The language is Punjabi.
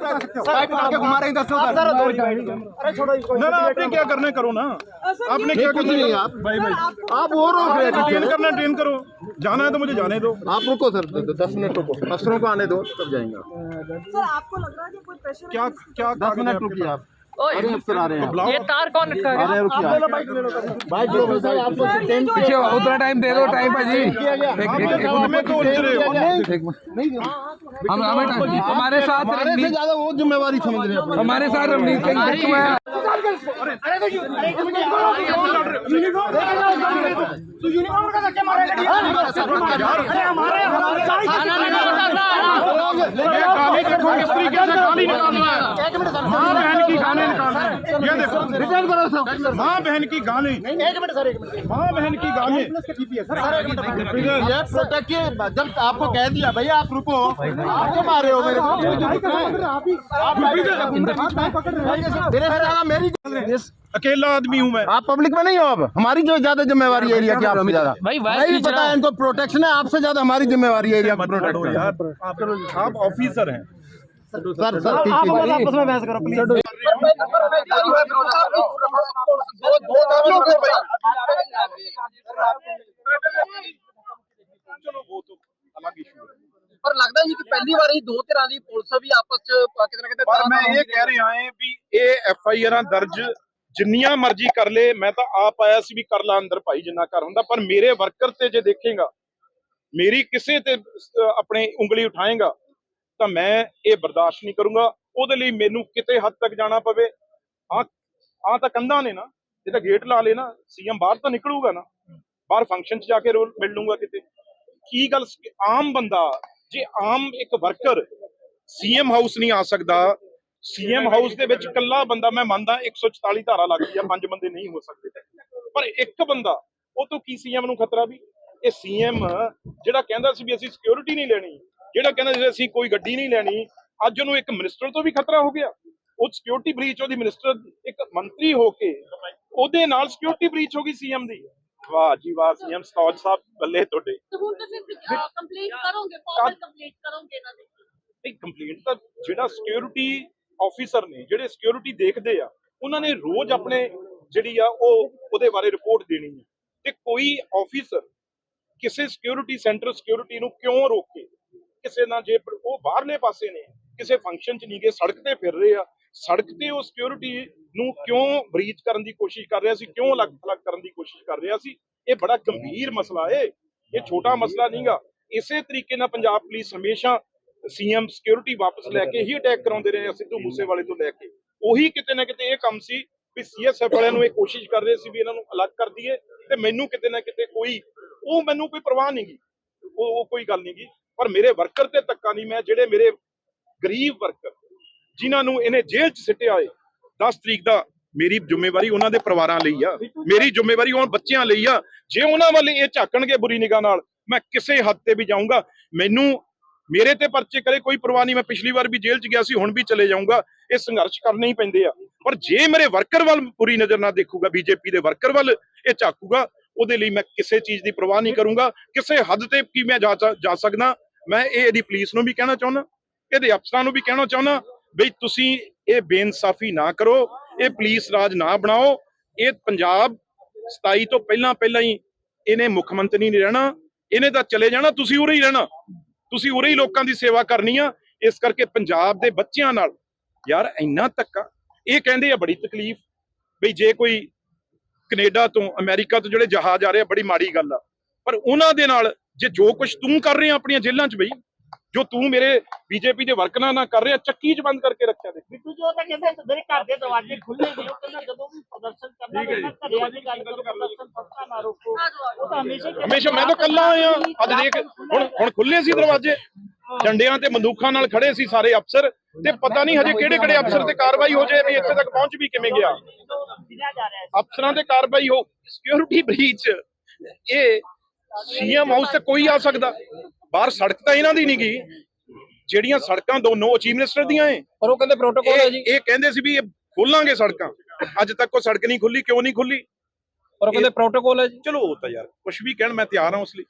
घुमा रहे हैं ना ना आपने क्या करने करो ना। आपने क्या कुछ नहीं आप? भाई भाई। आप वो रोक रहे हैं ट्रेन करना है ट्रेन करो। जाना है तो मुझे जाने दो। आप रुको सर दस मिनट रुको। अफसरों को आने दो तब जाएँगे सर आपको लग रहा है कि कोई प्रेशर क्या क्या दस मिनट रुकिए आप। अरे अफसर आ रहे हैं। ये तार कौन रखा रहे बाइक लो भाई आपको पीछे उतना टाइम दे दो टाइम भाजी हमें तो हो। हम हमें हमारे साथ हमारे से ज़्यादा वो जिम्मेवारी समझ रहे हैं। हमारे साथ रणनीत सिंह बिट्टू है ये देखो माँ बहन की गाली। माँ बहन की गाली। ये प्रोटेक्ट के जब आपको कह दिया भैया आप रुको। आप क्यों मार रहे हो मेरे को मेरे से ज़्यादा मेरी अकेला आदमी हूँ मैं। आप पब्लिक में नहीं हो अब हमारी जो ज़्यादा जिम्मेवारी एरिया की आपसे ज़्यादा। भाई, नहीं खींच पता है इनको प्रोटेक्शन है आपसे ज़्यादा हमारी जिम्मेवारी एरिया आप ऑफिसर प्रोटेक्ट लड़ो करना यार आप ऑफिसर हैं सर सर ठीक ठीक ਚਲੋ ਉਹ ਤਾਂ ਅਲੱਗ ਇਸ਼ੂ ਹੈ ਪਰ ਲੱਗਦਾ ਜੀ ਕਿ ਪਹਿਲੀ ਵਾਰੀ ਦੋ ਧਿਰਾਂ ਦੀ ਪੁਲਿਸ ਵੀ ਆਪਸ ਚ ਕਿਤੇ ਨਾ ਕਿਤੇ ਪਰ ਮੈਂ ਇਹ ਕਹਿ ਰਿਹਾ ਹਾਂ ਵੀ ਇਹ ਐਫ ਆਈ ਆਰਾਂ ਦਰਜ ਜਿੰਨੀਆਂ ਮਰਜ਼ੀ ਕਰ ਲੇ ਮੈਂ ਤਾਂ ਆਪ ਆਇਆ ਸੀ ਵੀ ਕਰ ਲਾ ਅੰਦਰ ਭਾਈ ਜਿੰਨਾ ਕਰ ਹੁੰਦਾ ਪਰ ਮੇਰੇ ਵਰਕਰ ਤੇ ਜੇ ਦੇਖੇਗਾ ਮੇਰੀ ਕਿਸੇ ਤੇ ਅਹ, ਆਪਣੇ ਉਂਗਲੀ ਉਠਾਏਗਾ ਤਾਂ ਮੈਂ ਇਹ ਬਰਦਾਸ਼ਤ ਨਹੀਂ ਕਰੂੰਗਾ। ਉਹਦੇ ਲਈ ਮੈਨੂੰ ਕਿਤੇ ਹੱਦ ਤੱਕ ਜਾਣਾ ਪਵੇ। ਆ ਆ ਤਾਂ ਕੰਧਾਂ ਨੇ ਨਾ। ਇਹ ਤਾਂ ਗੇਟ ਲਾ ਲੇ ਨਾ ਸੀਐਮ ਬਾਹਰ ਤਾਂ ਨਿਕਲੂਗਾ ਨਾ। ਬਾਹਰ ਫੰਕਸ਼ਨ 'ਚ ਜਾ ਕੇ ਰੋਲ ਮਿਲ ਲੂੰਗਾ ਕਿਤੇ। ਕੀ ਗੱਲ ਆਮ ਬੰਦਾ, ਜੇ ਆਮ ਇੱਕ ਵਰਕਰ ਸੀਐਮ ਹਾਊਸ ਨਹੀਂ ਆ ਸਕਦਾ ਸੀਐਮ ਹਾਊਸ ਦੇ ਵਿੱਚ ਇਕੱਲਾ ਬੰਦਾ ਮੈਂ ਮੰਨਦਾ 144 ਧਾਰਾ ਲੱਗਦੀ ਆ, ਪੰਜ ਬੰਦੇ ਨਹੀਂ ਹੋ ਸਕਦੇ। ਪਰ ਇੱਕ ਬੰਦਾ, ਉਹ ਤੋਂ ਕੀ ਸੀਐਮ ਨੂੰ ਖਤਰਾ ਵੀ? ਇਹ ਸੀਐਮ ਜਿਹੜਾ ਕਹਿੰਦਾ ਸੀ ਵੀ ਅਸੀਂ ਸਿਕਿਉਰਿਟੀ ਨਹੀਂ ਲੈਣੀ। ਜਿਹੜਾ ਕਹਿੰਦਾ ਸੀ ਅਸੀਂ ਕੋਈ ਗੱਡੀ ਨਹੀਂ ਲੈਣੀ ਅੱਜ ਉਹਨੂੰ ਇੱਕ ਮਿਨਿਸਟਰ ਤੋਂ ਵੀ ਖਤਰਾ ਹੋ ਗਿਆ। ਉਹ ਸਿਕਿਉਰਿਟੀ ਬ੍ਰੀਚ ਉਹਦੀ ਮਿਨਿਸਟਰ ਇੱਕ ਮੰਤਰੀ ਹੋ ਕੇ ਉਹਦੇ ਨਾਲ ਸਿਕਿਉਰਿਟੀ ਬ੍ਰੀਚ ਹੋ ਗਈ ਸੀਐਮ ਦੀ। ਵਾਹ ਜੀ ਵਾਹ ਸੀਐਮ ਸਤੌਜ ਸਾਹਿਬ ਬੱਲੇ ਤੁਹਾਡੇ। ਹੁਣ ਤੁਸੀਂ ਕੰਪਲੀਟ ਕਰੋਗੇ? ਫਾਰਮਲ ਕੰਪਲੀਟ ਕਰੋਗੇ ਇਹਨਾਂ ਦੇ? ਨਹੀਂ ਕੰਪਲੇਂਟ ਤਾਂ ਜਿਹੜਾ ਸਿਕਿਉਰਿਟੀ ਆਫੀਸਰ ਨੇ ਜਿਹੜੇ ਸਿਕਿਉਰਿਟੀ ਦੇਖਦੇ ਆ ਉਹਨਾਂ ਨੇ ਰੋਜ਼ ਆਪਣੇ ਜਿਹੜੀ ਆ ਉਹ ਉਹਦੇ ਬਾਰੇ ਰਿਪੋਰਟ ਦੇਣੀ ਹੈ ਤੇ ਕੋਈ ਆਫੀਸਰ ਕਿਸੇ ਸਿਕਿਉਰਿਟੀ ਸੈਂਟਰ ਸਿਕਿਉਰਿਟੀ ਨੂੰ ਕਿਉਂ ਰੋਕੇ? ਕਿਸੇ ਨਾਲ ਜੇ ਉਹ ਬਾਹਰਲੇ ਪਾਸੇ ਨੇ, ਕਿਸੇ ਫੰਕਸ਼ਨ 'ਚ ਨਹੀਂ ਗਏ, ਸੜਕ ਤੇ ਫਿਰ ਰਹੇ ਆ। ਸੜਕ ਤੇ ਉਹ ਸਿਕਿਉਰਿਟੀ ਨੂੰ ਕਿਉਂ ਬਰੀਚ ਕਰਨ ਦੀ ਕੋਸ਼ਿਸ਼ ਕਰ ਰਿਹਾ ਸੀ, ਕਿਉਂ ਅਲੱਗ ਅਲੱਗ ਕਰਨ ਦੀ ਕੋਸ਼ਿਸ਼ ਕਰ ਰਿਹਾ ਸੀ, ਇਹ ਬੜਾ ਗੰਭੀਰ ਮਸਲਾ ਏ। ਇਹ ਛੋਟਾ ਮਸਲਾ ਨਹੀਂਗਾ। ਇਸੇ ਤਰੀਕੇ ਨਾਲ ਪੰਜਾਬ ਪੁਲਿਸ ਹਮੇਸ਼ਾ ਸੀਐਮ ਸਿਕਿਉਰਿਟੀ ਵਾਪਸ ਲੈ ਕੇ ਹੀ ਅਟੈਕ ਕਰਾਉਂਦੇ ਰਹੇ ਆ, ਸਿੱਧੂ ਮੂਸੇਵਾਲੇ ਤੋਂ ਲੈ ਕੇ। ਉਹੀ ਕਿਤੇ ਨਾ ਕਿਤੇ ਇਹ ਕੰਮ ਸੀ ਵੀ ਸੀਐਸਐਫ ਵਾਲਿਆਂ ਨੂੰ ਇਹ ਕੋਸ਼ਿਸ਼ ਕਰ ਰਹੇ ਸੀ ਵੀ ਇਹਨਾਂ ਨੂੰ ਅਲੱਗ ਕਰ ਦਈਏ ਤੇ ਮੈਨੂੰ ਕਿਤੇ ਨਾ ਕਿਤੇ ਕੋਈ, ਉਹ ਮੈਨੂੰ ਕੋਈ ਪਰਵਾਹ ਨਹੀਂ ਗੀ ਉਹ ਕੋਈ ਗੱਲ ਨਹੀਂ ਗੀ ਪਰ ਮੇਰੇ ਵਰਕਰ ਤੇ ਧੱਕਾ ਨਹੀਂ, ਮੈਂ ਜਿਹੜੇ ਮੇਰੇ ਗਰੀਬ ਵਰਕਰ ਜਿਨ੍ਹਾਂ ਨੂੰ ਇਹਨੇ ਜੇਲ੍ਹ 'ਚ ਸਿੱਟਿਆ ਏ 10 ਤਰੀਕ ਦਾ ਮੇਰੀ ਜ਼ਿੰਮੇਵਾਰੀ ਉਹਨਾਂ ਦੇ ਪਰਿਵਾਰਾਂ ਲਈ ਆ, ਮੇਰੀ ਜ਼ਿੰਮੇਵਾਰੀ ਉਹਨਾਂ ਬੱਚਿਆਂ ਲਈ ਆ। ਜੇ ਉਹਨਾਂ ਵੱਲ ਇਹ ਝਾਕਣਗੇ ਬੁਰੀ ਨਿਗਾਹ ਨਾਲ, ਮੈਂ ਕਿਸੇ ਹੱਦ ਤੇ ਵੀ ਜਾਊਂਗਾ। ਮੈਨੂੰ ਮੇਰੇ ਤੇ ਪਰਚੇ ਕਰੇ, ਕੋਈ ਪਰਵਾਹ ਨਹੀਂ, ਮੈਂ ਪਿਛਲੀ ਵਾਰ ਵੀ ਜੇਲ੍ਹ 'ਚ ਗਿਆ ਸੀ, ਹੁਣ ਵੀ ਚਲੇ ਜਾਊਂਗਾ। ਇਹ ਸੰਘਰਸ਼ ਕਰਨੇ ਹੀ ਪੈਂਦੇ ਆ। ਪਰ ਜੇ ਮੇਰੇ ਵਰਕਰ ਵੱਲ ਪੂਰੀ ਨਜ਼ਰ ਨਾਲ ਦੇਖੂਗਾ ਬੀਜੇਪੀ ਦੇ ਵਰਕਰ ਵੱਲ ਇਹ ਝਾਕੂਗਾ, ਉਹਦੇ ਲਈ ਮੈਂ ਕਿਸੇ ਚੀਜ਼ ਦੀ ਪਰਵਾਹ ਨਹੀਂ ਕਰੂੰਗਾ। ਕਿਸੇ ਹੱਦ ਤੇ ਕੀ ਮੈਂ ਜਾ ਜਾ ਸਕਦਾ। ਮੈਂ ਇਹ ਇਹਦੀ ਪੁਲਿਸ ਨੂੰ ਵੀ ਕਹਿਣਾ ਚਾਹੁੰਦਾ, ਇਹਦੇ ਅਫਸਰਾਂ ਨੂੰ ਵੀ ਕਹਿਣਾ ਚਾਹੁੰਦਾ ਬਈ ਤੁਸੀਂ ਇਹ ਬੇਇਨਸਾਫੀ ਨਾ ਕਰੋ, ਇਹ ਪੁਲਿਸ ਰਾਜ ਨਾ ਬਣਾਓ, ਇਹ ਪੰਜਾਬ 27 ਤੋਂ ਪਹਿਲਾਂ ਪਹਿਲਾਂ ਹੀ ਇਹਨੇ ਮੁੱਖ ਮੰਤਰੀ ਨਹੀਂ ਰਹਿਣਾ, ਇਹਨੇ ਤਾਂ ਚਲੇ ਜਾਣਾ, ਤੁਸੀਂ ਉਰੇ ਹੀ ਰਹਿਣਾ, ਤੁਸੀਂ ਉਰੇ ਹੀ ਲੋਕਾਂ ਦੀ ਸੇਵਾ ਕਰਨੀ ਆ, ਇਸ ਕਰਕੇ ਪੰਜਾਬ ਦੇ ਬੱਚਿਆਂ ਨਾਲ ਯਾਰ ਇੰਨਾ ਧੱਕਾ, ਇਹ ਕਹਿੰਦੇ ਆ ਬੜੀ ਤਕਲੀਫ ਬਈ ਜੇ ਕੋਈ ਕੈਨੇਡਾ ਤੋਂ ਅਮਰੀਕਾ ਤੋਂ ਜਿਹੜੇ ਜਹਾਜ਼ ਆ ਰਹੇ ਆ, ਬੜੀ ਮਾੜੀ ਗੱਲ ਆ, ਪਰ ਉਹਨਾਂ ਦੇ ਨਾਲ ਜੇ ਜੋ ਕੁਝ ਤੂੰ ਕਰ ਰਿਹਾ ਆਪਣੀਆਂ ਜੇਲ੍ਹਾਂ 'ਚ ਬਈ ਜੋ ਤੂੰ ਮੇਰੇ ਬੀਜੇਪੀ ਦੇ ਵਰਕਰਾਂ ਨਾਲ ਕਰ ਰਿਹਾ ਚੱਕੀ 'ਚ ਬੰਦ ਕਰਕੇ ਰੱਖਿਆ ਦੇ ਬਿੱਟੂ ਜੀ ਉਹ ਤਾਂ ਕਹਿੰਦੇ ਮੇਰੇ ਘਰ ਦੇ ਦਰਵਾਜ਼ੇ ਖੁੱਲੇ ਨੇ ਉਹ ਕਹਿੰਦਾ ਜਦੋਂ ਵੀ ਪ੍ਰਦਰਸ਼ਨ ਕਰਨਾ। ਮੈਂ ਘਰੇ ਆ ਕੇ ਗੱਲ ਕਰੋ ਪ੍ਰਦਰਸ਼ਨ ਪੱਕਾ ਨਾ ਰੋਕੋ। ਉਹ ਤਾਂ ਹਮੇਸ਼ਾ ਹਮੇਸ਼ਾ ਮੈਂ ਤਾਂ ਕੱਲਾ ਆਇਆ ਅੱਜ ਦੇਖ ਹੁਣ ਹੁਣ ਖੁੱਲੇ ਸੀ ਦਰਵਾਜ਼ੇ। ਡੰਡਿਆਂ ਤੇ ਬੰਦੂਕਾਂ ਨਾਲ ਖੜੇ ਸੀ ਸਾਰੇ ਅਫਸਰ ਤੇ ਪਤਾ ਨਹੀਂ ਹਜੇ ਕਿਹੜੇ ਕਿਹੜੇ ਅਫਸਰ ਤੇ ਕਾਰਵਾਈ ਹੋ ਜਾਏ ਵੀ ਇੱਥੇ ਤੱਕ ਪਹੁੰਚ ਵੀ ਕਿਵੇਂ ਗਿਆ। ਅਫਸਰਾਂ ਤੇ ਕਾਰਵਾਈ ਹੋ ਸਿਕਿਉਰਿਟੀ ਬ੍ਰੀਚ ਇਹ ਸੀਐਮ ਹਾਊਸ ਤੇ ਕੋਈ ਆ ਸਕਦਾ। ਬਾਹਰ ਸੜਕ ਤਾਂ ਇਹਨਾਂ ਦੀ ਨਹੀਂ ਗਈ। ਜਿਹੜੀਆਂ ਸੜਕਾਂ ਦੋਨੋਂ ਚੀਫ ਮਿਨਿਸਟਰ ਦੀਆਂ ਏ। ਪਰ ਉਹ ਕਹਿੰਦੇ ਪ੍ਰੋਟੋਕੋਲ ਹੈ ਜੀ। ਇਹ ਕਹਿੰਦੇ ਸੀ ਵੀ ਇਹ ਖੋਲਾਂਗੇ ਸੜਕਾਂ। ਅੱਜ ਤੱਕ ਕੋਈ ਸੜਕ ਨਹੀਂ ਖੁੱਲੀ ਕਿਉਂ ਨਹੀਂ ਖੁੱਲੀ? ਪਰ ਉਹ ਕਹਿੰਦੇ ਪ੍ਰੋਟੋਕੋਲ ਹੈ ਜੀ। ਚਲੋ ਉਹ ਤਾਂ ਯਾਰ ਕੁਝ ਵੀ ਕਹਿਣ ਮੈਂ ਤਿਆਰ ਹਾਂ ਉਸ ਲਈ।